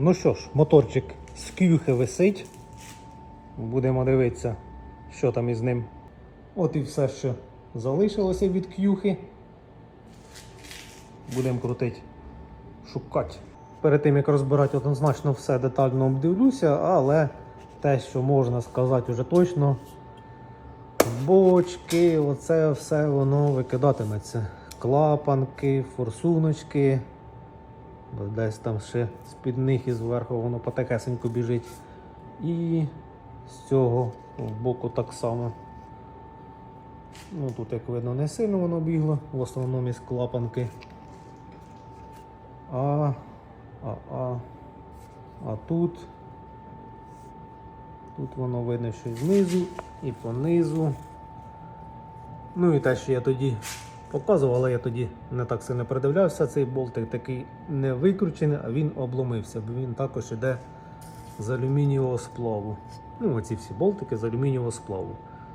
Ну що ж, моторчик з кюхи висить. Будемо дивитися, що там із ним. От і все, що залишилося від кюхи. Будемо крутити, шукати. Перед тим як розбирати однозначно все детально обдивлюся, але те, що можна сказати вже точно, бочки, оце все воно викидатиметься. Клапанки, форсуночки. Десь там ще з-під них і зверху воно потекесенько біжить. І з цього боку так само. Ну тут, як видно, не сильно воно бігло, в основному із клапанки. А, а, а, а тут. Тут воно видно, що знизу, і понизу. Ну і те, що я тоді показував, але я тоді не так сильно придивлявся. Цей болтик такий не викручений, а він обломився, бо він також іде з алюмінієвого сплаву. Ну, оці всі болтики з алюмінієвого сплаву.